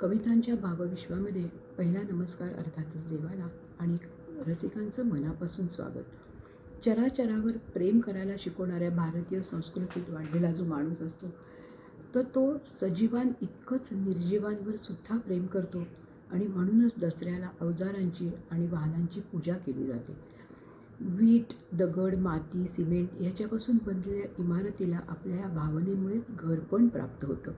कवितांच्या भावविश्वामध्ये पहिला नमस्कार अर्थातच देवाला आणि रसिकांचं मनापासून स्वागत. चराचरावर प्रेम करायला शिकवणाऱ्या भारतीय संस्कृतीत वाढलेला जो माणूस असतो तर तो सजीवान इतकंच निर्जीवांवर सुद्धा प्रेम करतो आणि म्हणूनच दसऱ्याला अवजारांची आणि वाहनांची पूजा केली जाते. वीट दगड माती सिमेंट याच्यापासून बनलेल्या इमारतीला आपल्या या भावनेमुळेच घरपण प्राप्त होतं.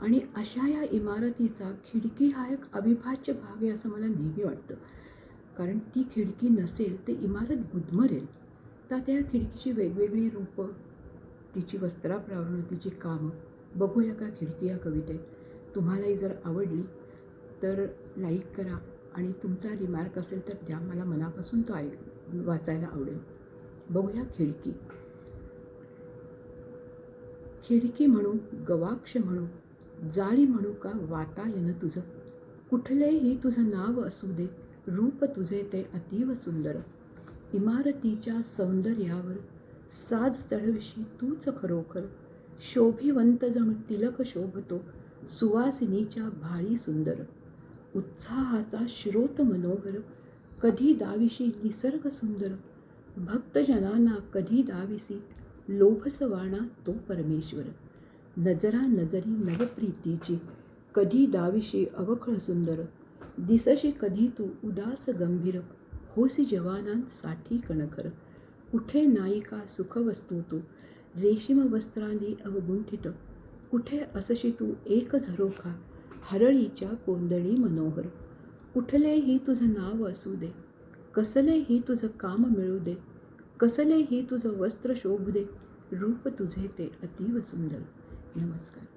आणि अशा या इमारतीचा खिडकी हा एक अविभाज्य भाग आहे असं मला नेहमी वाटतं. कारण ती खिडकी नसेल तर इमारत गुदमरेल. तर त्या खिडकीची वेगवेगळी रूपं तिची वस्त्राप्रावरणं तिची कामं. बघूया का खिडकी या कवितेत. तुम्हालाही जर आवडली तर लाईक करा आणि तुमचा रिमार्क असेल तर द्या. मला मनापासून तो ऐक वाचायला आवडेल. बघूया खिडकी. खिडकी म्हणू गवाक्ष म्हणू जाळी म्हणू का वातायन तुझं? कुठलेही तुझं नाव असू दे रूप तुझे ते अतीव सुंदर. इमारतीच्या सौंदर्यावर साज चढविशी तूच खरोखर. शोभिवंत जणू तिलक शोभतो सुवासिनीच्या भाळी सुंदर. उत्साहाचा श्रोत मनोहर कधी दाविशी निसर्ग सुंदर. भक्तजनांना कधी दाविसी लोभसवाणा तो परमेश्वर. नजरा नजरी नवप्रीतीची कधी दाविशी अवखळ सुंदर दिसशी कधी तू उदास गंभीर होसी जवानांसाठी कणखर. कुठे नायिका सुखवस्तू तू रेशीम वस्त्रांनी अवगुंठित कुठे असशी तू एक झरोखा हरळीच्या कोंदणी मनोहर. कुठलेही तुझं नाव असू दे कसलेही तुझं काम मिळू दे कसलेही तुझं वस्त्र शोभू दे रूप तुझे ते अतीव सुंदर. नमस्कार